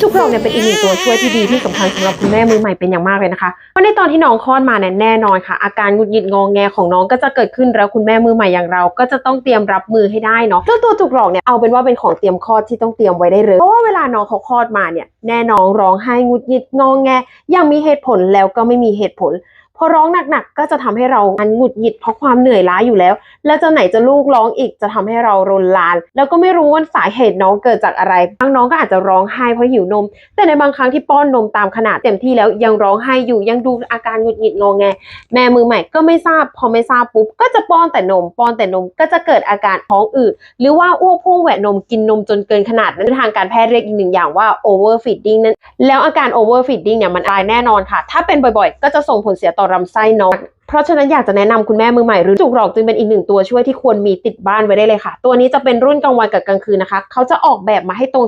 จุกหลอกเนี่ยเป็นอีกหนึ่งตัวช่วยที่ดีที่สำคัญสำหรับคุณแม่มือใหม่เป็นอย่างมากเลยนะคะเพราะในตอนที่น้องคลอดมาเนี่ยแน่นอนค่ะ อาการหงุดหงิดงองแงของน้องก็จะเกิดขึ้นแล้วคุณแม่มือใหม่อย่างเรา ก็จะต้องเตรียมรับมือให้ได้เนาะเจ้าตัวจุกหลอกเนี่ยเอาเป็นว่าเป็นของเตรียมคลอดที่ต้องเตรียมไว้ได้เลยเพราะว่าเวลาน้องเขาคลอดมาเนี่ยแน่นอนร้องไห้หงุดหงิดงองแงอย่างมีเหตุผลแล้วก็ไม่มีเหตุผล พอร้องหนักๆก็จะทำให้เราอันหงุดหงิดเพราะความเหนื่อยล้าอยู่แล้ว แล้วจะไหนจะลูกร้องอีกจะทำให้เรารนลาน แล้วก็ไม่รู้ว่าสาเหตุน้องเกิดจากอะไรบางน้องก็อาจจะร้องไห้เพราะหิวนม แต่ในบางครั้งที่ป้อนนมตามขนาดเต็มที่แล้วยังร้องไห้อยู่ยังดูอาการหงุดหงิดงอแงแม่มือใหม่ก็ไม่ทราบ พอไม่ทราบปุ๊บก็จะป้อนแต่นม ป้อนแต่นมก็จะเกิดอาการท้องอืดหรือว่าอ้วกพุ่งแหวนมกินนมจนเกินขนาดนั้นทางการแพทย์เรียกอีกหนึ่งอย่างว่า overfeeding นั่นแล้วอาการ overfeeding เนี่ยมันตายแน่นอนค่ะ ถ้าเป็นบ่อยๆ ก็จะส่งผลเสียต่อลำไส้น้องเพราะฉะนั้นอยากจะแนะนำคุณแม่มือใหม่หรือจุกหลอกจึงเป็นอีกหนึ่งตัวช่วยที่ควรมีติดบ้านไว้ได้เลยค่ะ ตัวนี้จะเป็นรุ่นกลางวันกับกลางคืนนะคะ เขาจะออกแบบมาให้ตรง